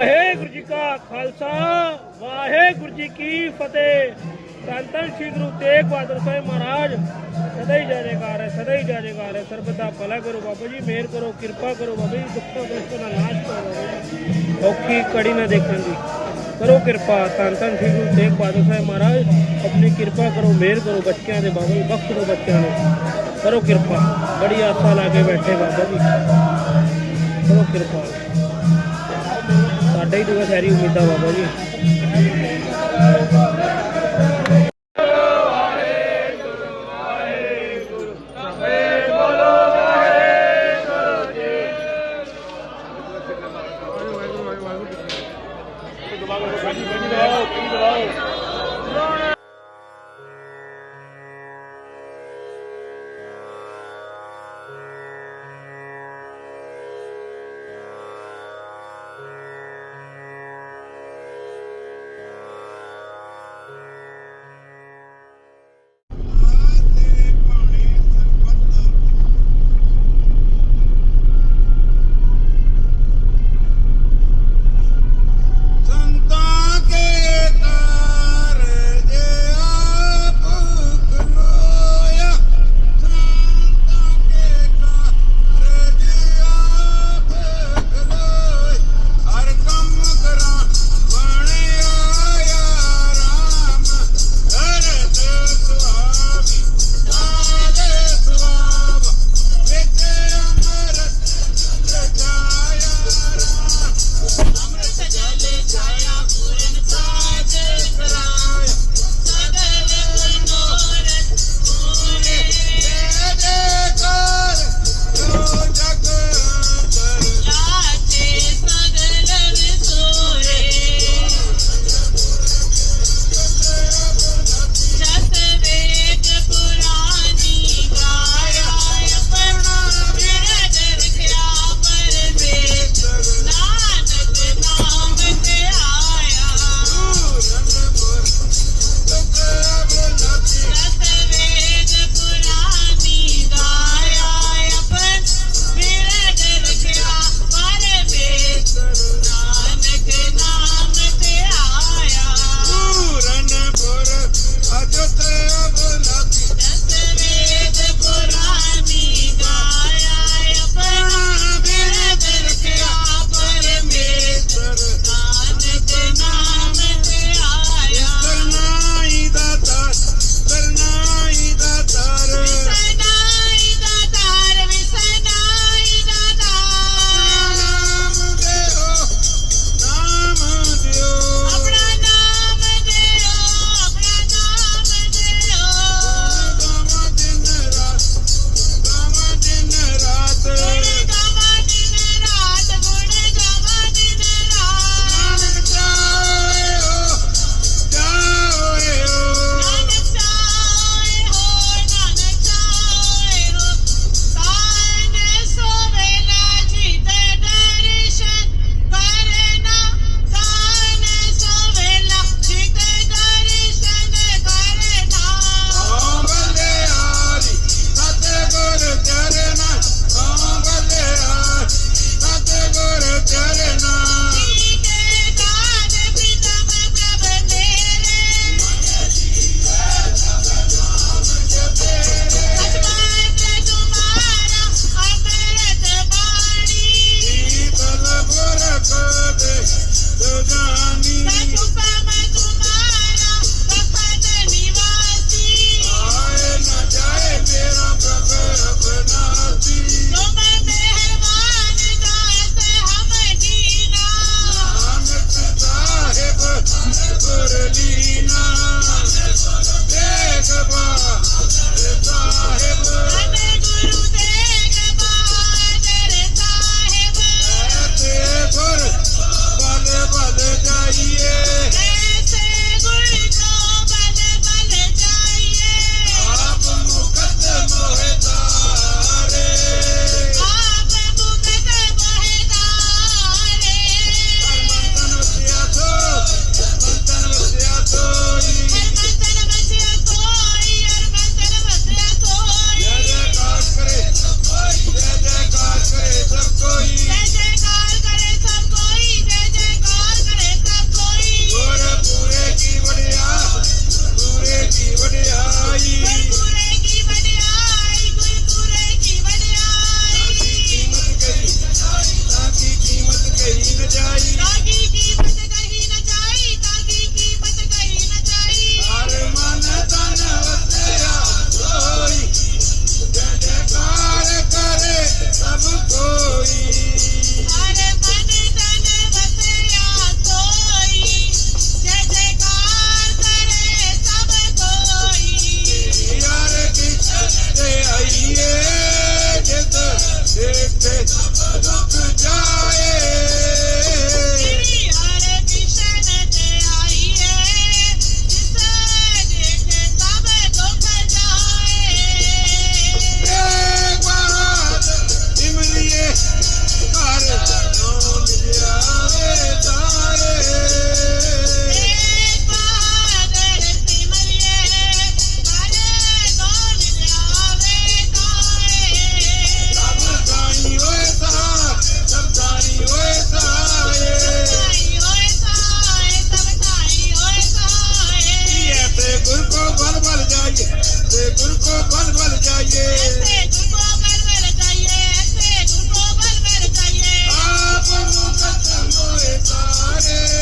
ਵਾਹਿਗੁਰੂ ਜੀ ਕਾ ਖਾਲਸਾ, ਵਾਹਿਗੁਰੂ ਜੀ ਕੀ ਫਤਿਹ। ਧੰਨ ਸ੍ਰੀ ਗੁਰੂ ਤੇਗ ਬਹਾਦਰ ਸਾਹਿਬ ਮਹਾਰਾਜ, ਸਦਾ ਹੀ ਜਾਜੇਕਾਰ ਹੈ, ਸਦਾ ਹੀ ਜਾਜੇਕਾਰ ਹੈ। ਸਰਬਤ ਭਲਾ ਕਰੋ ਬਾਬਾ ਜੀ, ਮਿਹਰ ਕਰੋ, ਕਿਰਪਾ ਕਰੋ ਬਾਬਾ ਜੀ, ਦੁੱਖਾਂ ਕਸ਼ਟਾਂ ਦਾ ਨਾਸ਼ ਕਰੋ ਔਖੀ ਕੜੀ ਨਾ ਦੇਖਣ ਦੀ ਕਰੋ ਕਿਰਪਾ ਸੰਤਨ ਸ੍ਰੀ ਗੁਰੂ ਤੇਗ ਬਹਾਦਰ ਸਾਹਿਬ ਮਹਾਰਾਜ, ਆਪਣੀ ਕਿਰਪਾ ਕਰੋ, ਮਿਹਰ ਕਰੋ ਬੱਚਿਆਂ ਦੇ, ਬਾਬਾ ਜੀ ਬਖਸ਼ ਦਿਓ ਬੱਚਿਆਂ ਨੂੰ। ਕਰੋ ਕਿਰਪਾ। ਬੜੀ ਆਸਾ ਲਾ ਕੇ ਬੈਠੇ ਬਾਬਾ ਜੀ। ਕਰੋ ਕਿਰਪਾ। ਸਾਡਾ ਹੀ ਦੁਆ ਸਾਰੀ ਉਮੀਦਾਂ ਬਾਬਾ ਜੀ। ਗੁਰ ਕੋ ਬਲ ਬਲ ਜਾਈਏ ਤੇ ਗੁਰ ਕੋ ਬਲ ਬਲ ਜਾਈਏ। ਐਸੇ ਗੁਰ ਕੋ ਬਲ ਬਲ ਜਾਈਏ ਐਸੇ ਗੁਰ ਕੋ ਬਲ ਬਲ ਜਾਈਏ। ਆਪ ਮੁਕਤ ਹੋਏ ਸਾਰੇ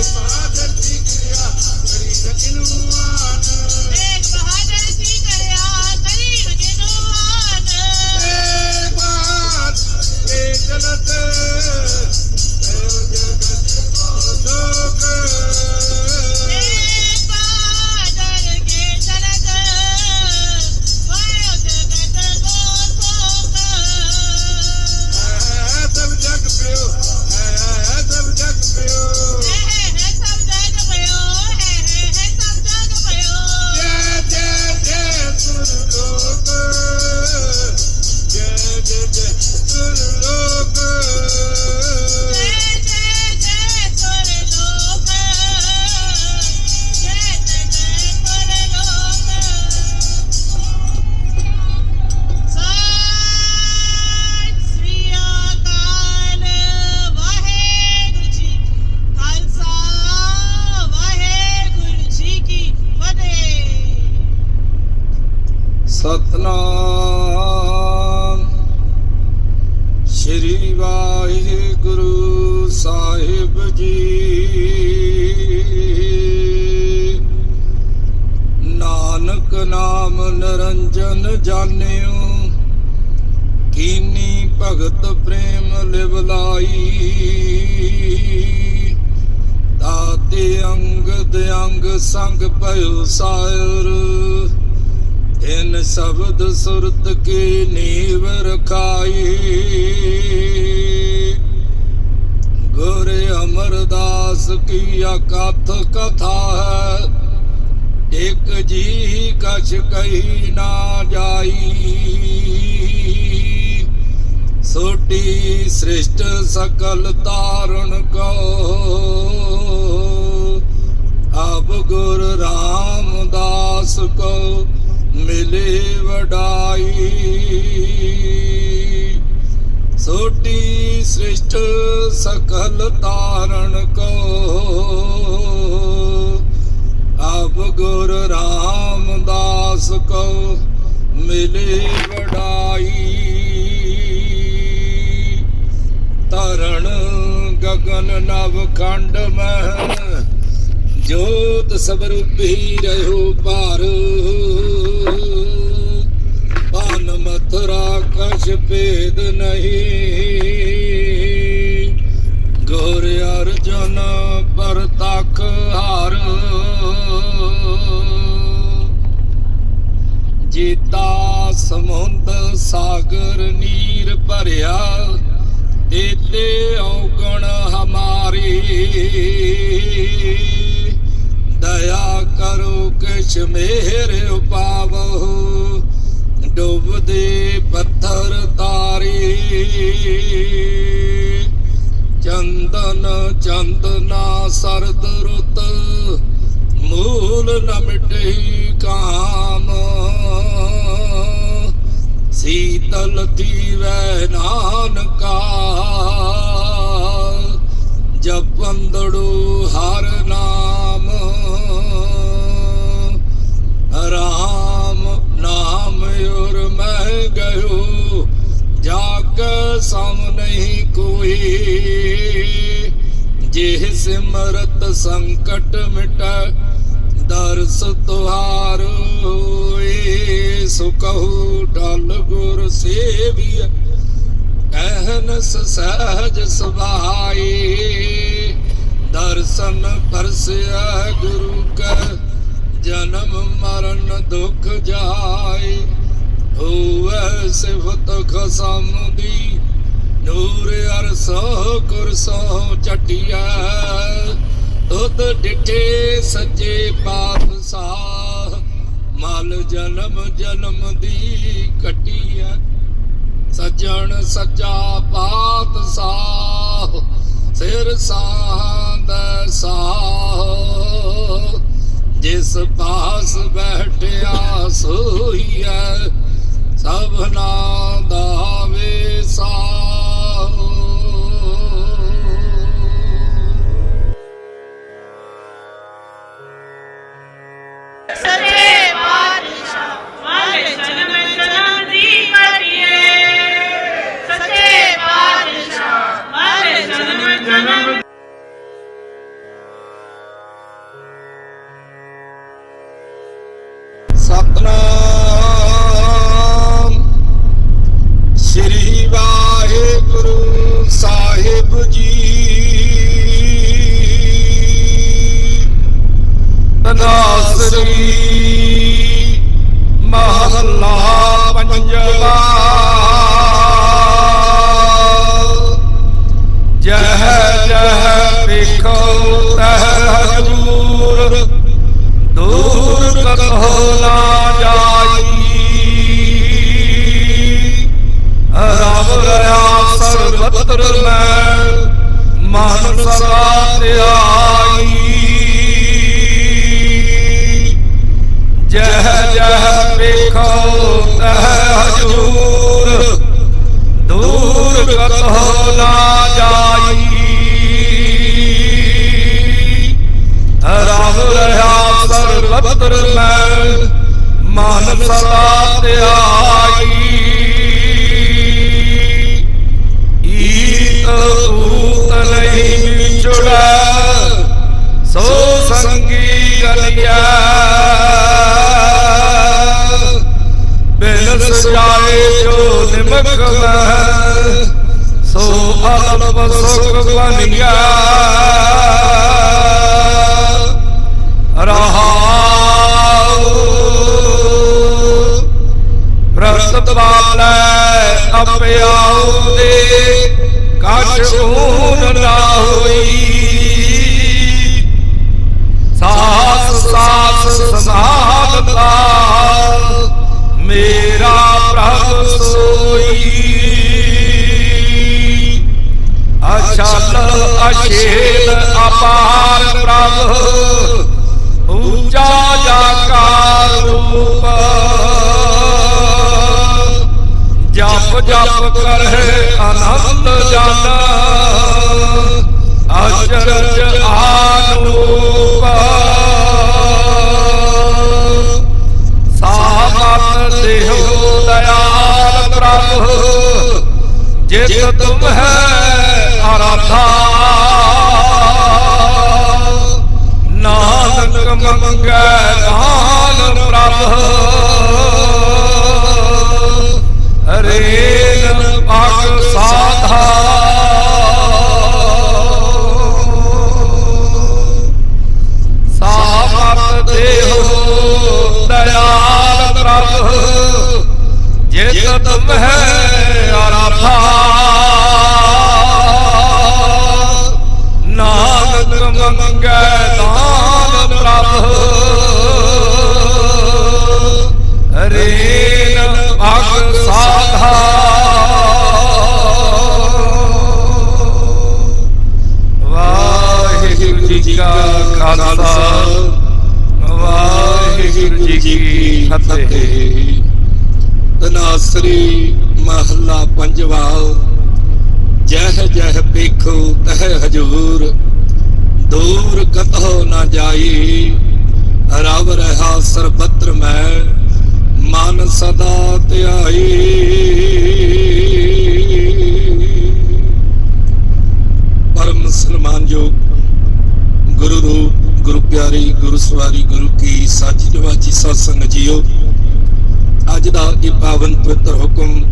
face my ਸਾਹਿਬ ਜੀ। ਨਾਨਕ ਨਾਮ ਨਰੰਜਨ ਜਾਣਿਓ, ਕੀਨੀ ਭਗਤ ਪ੍ਰੇਮ ਲਿਵ ਲਾਈ। ਤਾਤੇ ਅੰਗ ਦੇ ਅੰਗ ਸੰਗ ਭਇਓ ਸਾਇਰ ਇਨ ਸ਼ਬਦ ਸੁਰਤ ਕੀ ਨੀਵ ਰਖਾਈ। ਅਮਰਦਾਸ ਕੀ ਅਕਥ ਕਥਾ ਹੈ? ਇੱਕ ਜੀ ਕਛ ਕਹੀ ਨਾ ਜਾਈ। ਸੋਟੀ ਸ੍ਰਿਸ਼ਟ ਸਕਲ ਤਾਰਨ ਕੋ। ਅਬ ਗੁਰ ਰਾਮਦਾਸ ਕੋ ਮਿਲੇ ਵਡਾਈ। ਸੋਟੀ ਸ੍ਰਿਸ਼ਟ ਸਕਲ ਤਾਰਨ ਕੋ। ਆਪ ਗੁਰ ਰਾਮਦਾਸ ਕੋ ਮਿਲੇ ਵਡਾਈ। ਤਰਨ ਗਗਨ ਨਵ ਖੰਡ ਮਹਿ, ਜੋਤ ਸਵਰੂਪੀ ਰਹੋ ਭਾਰੂ। ਦੂਸਰਾ ਕਛ ਭੇਦ ਨਹੀਂ। ਗੁਰ ਅਰਜਨ ਪਰਤਖ ਹਾਰ। ਜੀਤਾ ਸਮੁੰਦ ਸਾਗਰ ਨੀਰ ਭਰਿਆ, ਤੇਤੇ ਔਗਣ ਹਮਾਰੀ। ਦਇਆ ਕਰੋ ਕਿਛ ਮਿਹਰ ਉਪਾਵੋ ਡੁੱਬਦੇ ਪੱਥਰ ਤਾਰੇ। ਚੰਦਨ, ਚੰਦਨਾ ਸਰਦ ਰੁੱਤ, ਮੂਲ ਨ ਮਿਟੇ ਕਾਮ। ਸੀਤਲ ਦੀ ਦੀਵੈ ਨਾਨਕਾ ਜਪੰਦੜੂ ਹਰ ਨਾ ਮੈਂ ਜਾਗ ਸਮ ਨਹੀਂ ਕੋਈ। ਜਿਹ ਸਿਮਰਤ ਸੰਕਟ ਮਿਟੈ, ਦਰਸ ਤੁਹਾਰ ਹੋਏ। ਸੁਕਹੁ ਟਲ ਗੁਰ ਸੇਵੀਐ ਕਹਿਨਸ ਸਹਜ ਸੁਭਾਈ ਦਰਸ਼ਨ ਪਰਸਿਆ ਗੁਰੂ ਕਾ, ਜਨਮ ਮਰਨ ਦੁਖ ਜਾਏ। ਹੋਵੇ ਸਿਫਤ ਖਸਮ ਦੀ, ਨੂਰ ਅਰਸੋ ਕੁਰਸੋ ਚਟਿਆ ਤੁਧ ਡਿਠੇ ਸੱਜੇ ਪਾਤਸ਼ਾਹ, ਮਲ ਜਨਮ ਜਨਮ ਦੀ ਕਟਿਆ ਸੱਜਣ ਸੱਜਾ ਪਾਤ ਸਾਹ ਸਿਰ ਸਾਹੰਦ ਸਾਹ। ਜਿਸ ਪਾਸ ਬੈਠਿਆ ਸੋਈਐ ਹਜੂਰ, ਦੂਰ ਕਤਹੁ ਨਾ ਜਾਈ। ਰਬ ਰਹਾ ਸਰਬਤਰ ਮੈਂ ਮਨ ਸਦਾ ਧਿਆਈ ਈਤ ਊਤ ਨਹੀਂ ਵਿਛੜੈ, ਸੋ ਸੰਗੀ ਅਲਿਆ ਬਿਨ ਸਜਾਏ ਜੋ ਸੋ ਅਲਪ ਸੁਖ ਬਨਿਆ ਰਹਾਉ ਪ੍ਰਸਤ ਵਾਲਾ ਅਪਿਆਉ ਦੇ ਕਛ ਊਨ ਨਾ ਹੋਈ ਅਛਲ ਅਪਾਰ ਪ੍ਰਭ। ਉੱਚਾ ਜਾਕਾਰ ਰੂਪ। ਜਪ ਜਪ ਕਰਹਿ ਆਨੰਦ ਜਨ। ਅਚਰਜ ਆਨੂਪ। ਸਾਮਤ ਦੇਹੁ ਦਇਆਲ ਪ੍ਰਭ। ਜਿਤ ਤੁਮ ਹੈ ਆਰਾਧਾ ਜਹ ਪੇਖੋ ਹਜੂਰ, ਦੂਰ ਕਤਹੁ ਨਾ ਜਾਈ। ਰਵ ਰਹਾ ਸਰਬਤਰ ਮੈਂ, ਮਨ ਸਦਾ ਧਿਆਈ। ਪਰਮ ਮੁਸਲਮਾਨ ਜੋ ਗੁਰੂ ਰੂਪ, ਗੁਰੂ ਪਿਆਰੀ, ਗੁਰੂ ਸਵਾਰੀ, ਗੁਰੂ ਕੀ ਸਾਚੀ ਨਿਵਾਜੀ ਸਾਧ ਜੀਓ, ਅੱਜ ਦਾ ਇਹ ਪਾਵਨ ਪਵਿੱਤਰ ਹੁਕਮ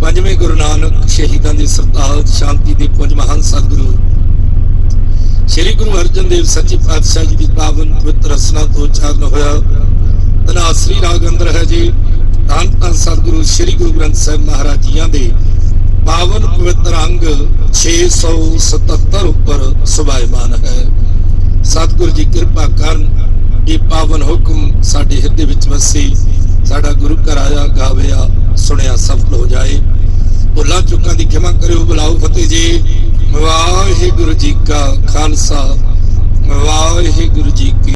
ਪੰਜਵੇਂ ਗੁਰੂ ਨਾਨਕ ਸ਼ਹੀਦਾਂ ਦੀ ਸਰਤਾਜ ਸ਼ਾਂਤੀ ਦੇ ਪੁੰਜ ਮਹਾਨ ਸਤਿਗੁਰੂ। ਸ੍ਰੀ ਗੁਰੂ ਅਰਜਨ ਦੇਵ ਸੱਚੇ ਪਾਤਸ਼ਾਹ ਜੀ ਦੀ ਪਾਵਨ ਪਵਿੱਤਰ ਰਸਨਾ ਤੋਂ ਉਚਾਰਨ ਹੋਇਆ। ਤਨਾਸਰੀ ਰਾਗ ਅੰਦਰ ਹੈ ਜੀ। ਧੰਨ ਧੰਨ ਸਤਿਗੁਰੂ ਸ੍ਰੀ ਗੁਰੂ ਗ੍ਰੰਥ ਸਾਹਿਬ ਮਹਾਰਾਜ ਜੀਆਂ ਦੇ ਪਾਵਨ ਪਵਿੱਤਰ ਅੰਗ 677 ਉੱਪਰ ਸੁਭਾਇਮਾਨ ਹੈ। ਸਤਿਗੁਰੂ ਜੀ ਕਿਰਪਾ ਕਰਨ ਇਹ ਪਾਵਨ ਹੁਕਮ ਸਾਡੇ ਹਿਰਦੇ ਵਿੱਚ ਵਸੇ, ਸਾਡਾ ਗੁਰੂ ਘਰ ਆਇਆ, ਗਾਵਿਆ, ਸੁਣਿਆ, ਸਫਲ ਹੋ ਜਾਏ। ਭੁੱਲਾਂ ਚੁੱਕਾਂ ਦੀ ਖਿਮਾ ਕਰਿਓ ਬੁਲਾਓ ਫਤਿਹ ਜੀ। ਵਾਹਿਗੁਰੂ ਜੀ ਕਾ ਖਾਲਸਾ। ਵਾਹਿਗੁਰੂ ਜੀ ਕੀ